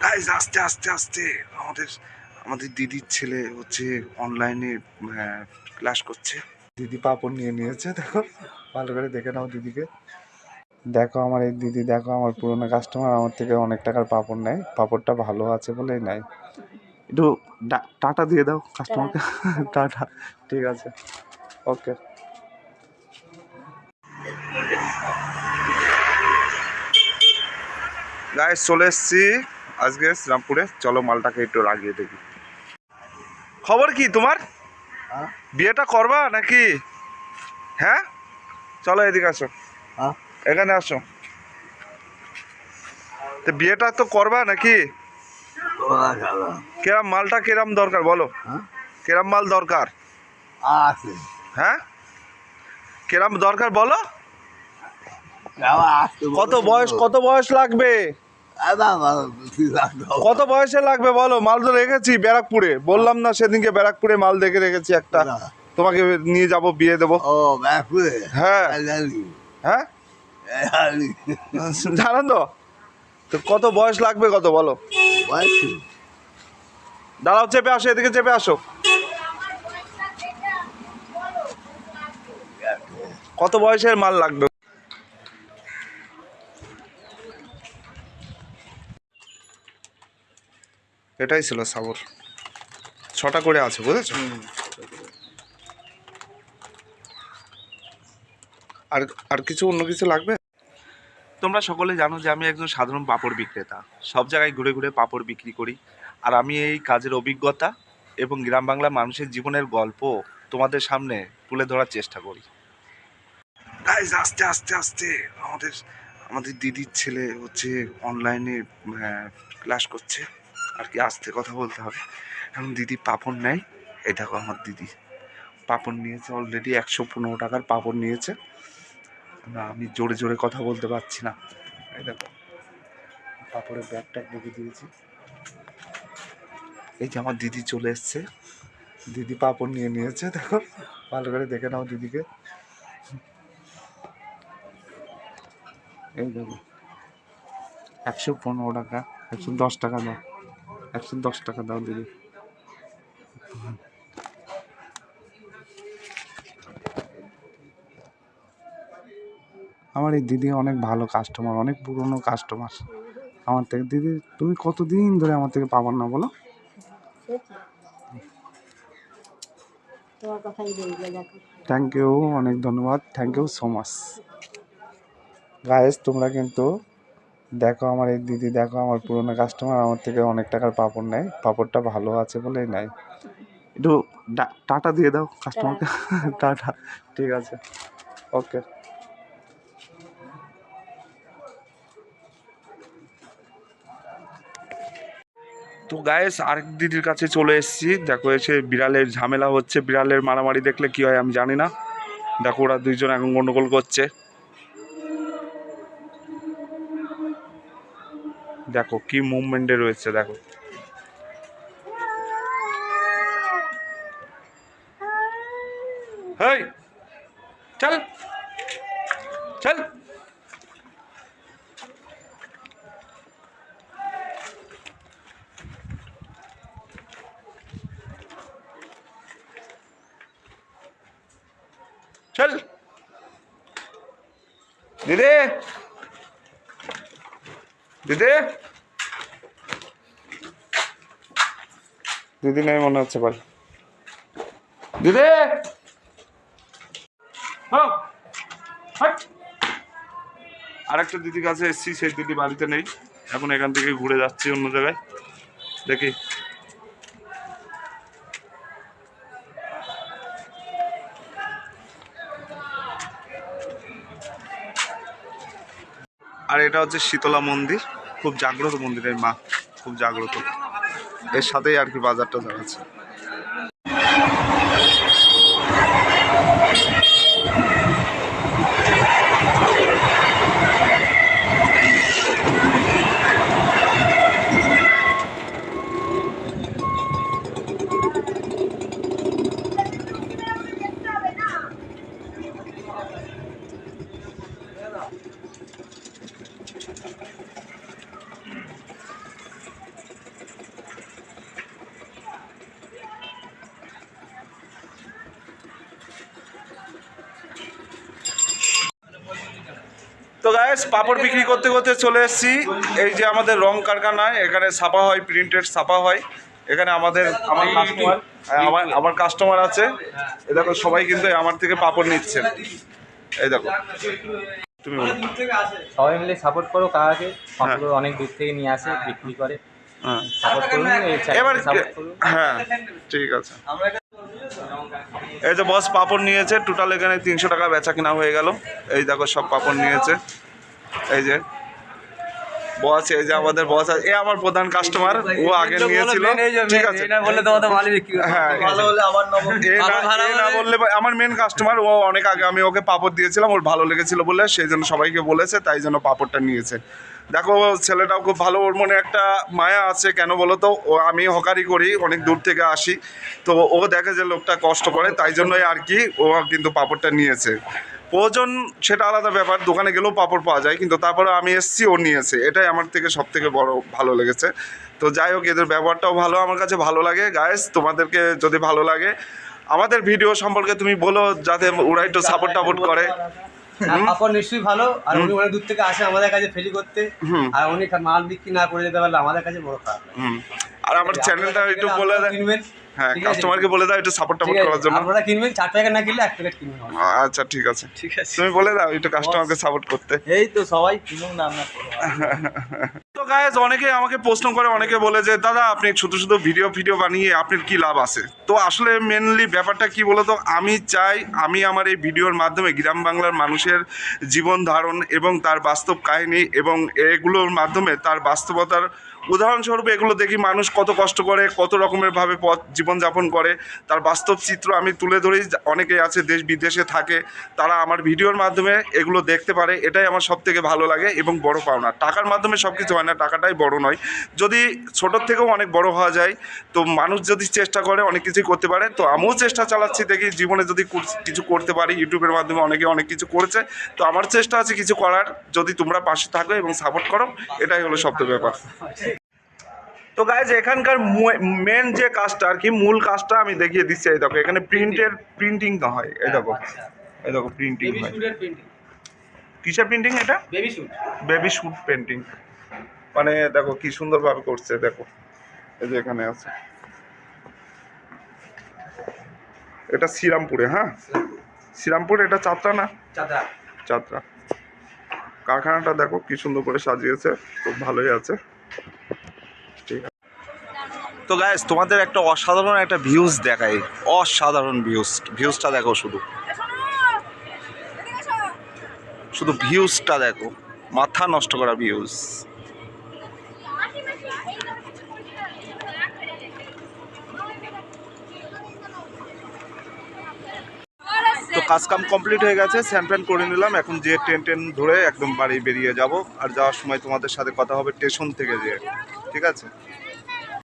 Guys আস্তে আস্তে আস্তে আমাদের আমাদের দিদির ছেলে হচ্ছে অনলাইনে ক্লাস করছে। দিদি পাপড় নিয়ে নিয়েছে দেখো। ভালো করে দেখে নাও দিদিকে। দেখো আমার এই দিদি দেখো আমার পুরোনো কাস্টমার আমার থেকে অনেক টাকার পাপড় নেয়। পাপড়টা ভালো আছে বলেই নেয়। একটু টাটা দিয়ে দাও কাস্টমারকে টাটা। ঠিক আছে। ওকে গায়ে চলে এসছি। আজকে শ্রীরামপুরে চলো মালটাকে একটু লাগিয়ে দেখি। খবর কি তোমার? হ্যাঁ? বিয়েটা করবা নাকি? হ্যাঁ? চলো এদিকে আসো। হ্যাঁ? এখানে আসো। তো বিয়েটা তো করবা নাকি? কেরাম মালটা কেরাম দরকার বলো। হ্যাঁ? কেরাম মাল দরকার। আছে। হ্যাঁ? কেরাম দরকার বলো। কত বয়স কত বয়স লাগবে? কত বয়সে লাগবে বলো? মাল তো রেখেছি ব্যারাকপুরে। বললাম না সেদিনকে ব্যারাকপুরে মাল দেখে রেখেছি একটা। তোমাকে নিয়ে যাব বিয়ে দেবো। হ্যাঁ। হ্যাঁ? জানেন তো তো কত বয়স লাগবে কত বলো? দাঁড়াও চেপে আসো এদিকে চেপে আসো। কত বয়সের মাল লাগবে? এটাই ছিল সাবর। ছটা করে আছে বুঝেছ? আর আর কিছু অন্য কিছু লাগবে? তোমরা সকলে জানো যে আমি একজন সাধারণ পাপড় বিক্রেতা। সব জায়গায় ঘুরে ঘুরে পাপড় বিক্রি করি। আর আমি এই কাজের অভিজ্ঞতা এবং গ্রাম বাংলা মানুষের জীবনের গল্প তোমাদের সামনে তুলে ধরার চেষ্টা করি। গাইজ আস্তে আস্তে আস্তে। আমাদের আমাদের দিদির ছেলে হচ্ছে অনলাইনে ক্লাস করছে। আর কি আস্তে কথা বলতে হবে। এখন দিদি পাপড় নেয়। এই দেখো আমার দিদি। পাপড় নিয়েছে অলরেডি একশো পনেরো টাকার পাপড় নিয়েছে। না, আমি জোরে জোরে কথা বলতে পারছি না। এই দেখো, পাপড়ের ব্যাগটা রেখে দিয়েছি। এই যে আমার দিদি চলে এসছে। দিদি পাপড় নিয়ে নিয়েছে, দেখো। ভালো করে দেখে নাও দিদিকে। এই দেখো, একশো পনেরো টাকা, একশো দশ টাকা দাও। একশো দশ টাকা দাও দিদি আমার এই দিদি অনেক ভালো কাস্টমার অনেক পুরনো কাস্টমার আমার থেকে দিদি তুমি কতদিন ধরে আমার থেকে পাবার না বলো? থ্যাংক ইউ অনেক ধন্যবাদ। Thank you so much guys তোমরা কিন্তু দেখো আমার এই দিদি দেখো আমার পুরনো কাস্টমার আমার থেকে অনেক টাকার পাপড় নেয়। পাপড়টা ভালো আছে বলেই নেয়। একটু টাটা দিয়ে দাও কাস্টমারকে টাটা ঠিক আছে। ওকে তো গায়েস আরেক দিদির কাছে চলে এসেছি। দেখো এসে বিড়ালের ঝামেলা হচ্ছে। বিড়ালের মারামারি দেখলে কি হয় আমি জানি না। দেখো ওরা দুইজন এখন গন্ডগোল করছে। দেখো কি মুভমেন্টে রয়েছে দেখো। হেই চল চল। চল। দিদি। দিদি। দিদি নেই মনে হচ্ছে বল দিদি! হ্যাঁ, হাট। আরেকটা দিদির কাছে এসেছি সেই দিদি বাড়িতে নেই। এখন এখান থেকে ঘুরে যাচ্ছি অন্য জায়গায়। দেখি। আর এটা হচ্ছে শীতলা মন্দির। খুব জাগ্রত মন্দিরের মা খুব জাগ্রত। এর সাথেই আর কি বাজারটা দাঁড়াচ্ছে গায়েস পাপড় বিক্রি করতে করতে চলে এসেছি। এই যে আমাদের রং কারখানায় এখানে ছাপা হয় প্রিন্টেড ছাপা হয়। এখানে আমাদের আমার কাস্টমার আমার আমার কাস্টমার আছে। এ দেখো সবাই কিন্তু আমার থেকে পাপড় নিচ্ছেন এই দেখো। তুমি বলো। সবাই মিলে সাপোর্ট করো কাকাকে। পাপড় অনেক দূর থেকে নিয়ে আসে বিক্রি করে। হ্যাঁ। সাপোর্ট করুন এবার হ্যাঁ ঠিক আছে। এই যে বস পাপড় নিয়েছে টোটাল এখানে তিনশো টাকা বেচা কিনা হয়ে গেল। এই দেখো সব পাপড় নিয়েছে। এই যে বস এই যে আমাদের বস আছে। এ আমার প্রধান কাস্টমার ও আগে নিয়েছিল। ঠিক আছে। বললে তোমাদের ভালো বিক্রি হ্যাঁ ভালো হলে আবার না বললে আমার মেন কাস্টমার ও অনেক আগে আমি ওকে পাপড় দিয়েছিলাম ওর ভালো লেগেছিল বলে সেই জন্য সবাইকে বলেছে তাই জন্য পাপড়টা নিয়েছে। দেখো, ছেলেটাও খুব ভালো, ওর মনে একটা মায়া আছে, কেন বলো তো? ও, আমি হকারি করি, অনেক দূর থেকে আসি। তো ও দেখে যে লোকটা কষ্ট করে, তাই জন্যই আর কি ও কিন্তু পাপড়টা নিয়েছে। প্রয়োজন সেটা আলাদা ব্যাপার, দোকানে গেলেও পাপড় পাওয়া যায়, কিন্তু তারপরে আমি এসছি, ও নিয়েছে। এটাই আমার থেকে সব থেকে বড় ভালো লেগেছে। তো যাই হোক, এদের ব্যবহারটাও ভালো, আমার কাছে ভালো লাগে। গায়েস তোমাদেরকে যদি ভালো লাগে, আমাদের ভিডিও সম্পর্কে তুমি বলো, যাতে ওরা একটু সাপোর্ট টাপোর্ট করে। কাপড় নিশ্চয়ই ভালো। আর উনি অনেক দূর থেকে আসে আমাদের কাছে ফেরি করতে। আর উনি মাল বিক্রি না করে যেতে পারলে আমাদের কাছে বড় খারাপ। আর আমার চ্যানেলটা একটু বলে কিনবেন। হ্যাঁ কাস্টমারকে বলে দাও একটু সাপোর্ট টাপোর্ট করার জন্য। আপনারা কিনবেন চার প্যাকেট না কিনলে এক প্যাকেট কিনবেন আচ্ছা ঠিক আছে। ঠিক আছে। তুমি বলে দাও একটু কাস্টমারকে সাপোর্ট করতে। এই তো সবাই কিনুন না আপনার তো গায়েজ অনেকে আমাকে প্রশ্ন করে, অনেকে বলে যে, দাদা, আপনি ছোটো ছোটো ভিডিও ভিডিও বানিয়ে আপনার কি লাভ আছে? তো আসলে মেনলি ব্যাপারটা কি বলতো, আমি চাই, আমি আমার এই ভিডিওর মাধ্যমে গ্রাম বাংলার মানুষের জীবন ধারণ এবং তার বাস্তব কাহিনী এবং এগুলোর মাধ্যমে তার বাস্তবতার উদাহরণস্বরূপ এগুলো দেখি মানুষ কত কষ্ট করে, কত রকমের ভাবে পথ জীবনযাপন করে। তার বাস্তব চিত্র আমি তুলে ধরি অনেকে আছে দেশ বিদেশে থাকে, তারা আমার ভিডিওর মাধ্যমে এগুলো দেখতে পারে। এটাই আমার সব থেকে ভালো লাগে এবং বড় পাওনা। টাকার মাধ্যমে সব কিছু হয় না, টাকাটাই বড় নয়। যদি ছোটোর থেকেও অনেক বড় হওয়া যায়, তো মানুষ যদি চেষ্টা করে, অনেক কিছুই করতে পারে। তো আমিও চেষ্টা চালাচ্ছি, দেখি জীবনে যদি কিছু করতে পারি। ইউটিউবের মাধ্যমে অনেকে অনেক কিছু করেছে। তো আমার চেষ্টা আছে কিছু করার। যদি তোমরা পাশে থাকো এবং সাপোর্ট করো, এটাই হলো সব ব্যাপার। তো গাইজ এখানকার মেন যে কাজটা আর কি মূল কাজটা আমি দেখিয়ে দিচ্ছি এই দেখো এখানে প্রিন্টের প্রিন্টিং হয় এই দেখো। এই দেখো প্রিন্টিং হয়। কিসের প্রিন্টিং এটা? Baby shoot baby shoot painting মানে দেখো কি সুন্দরভাবে করছে দেখো। এই যে এখানে আছে। এটা শ্রীরামপুরে হ্যাঁ? শ্রীরামপুর এটা চাত্রা না? চাদা যাত্রা কারখানাটা দেখো কি সুন্দর করে সাজিয়েছে খুব ভালোই আছে। তো গাইস তোমাদের একটা অসাধারণ একটা ভিউজ দেখাই। অসাধারণ ভিউজ ভিউজটা দেখো শুধু। শুধু ভিউজটা দেখো। মাথা নষ্ট করা ভিউজ তো কাজ কাম কমপ্লিট হয়ে গেছে, স্যান প্যান করে নিলাম। এখন যে ট্রেন ট্রেন ধরে একদম বাড়ি বেরিয়ে যাব। আর যাওয়ার সময় তোমাদের সাথে কথা হবে স্টেশন থেকে যে ঠিক আছে?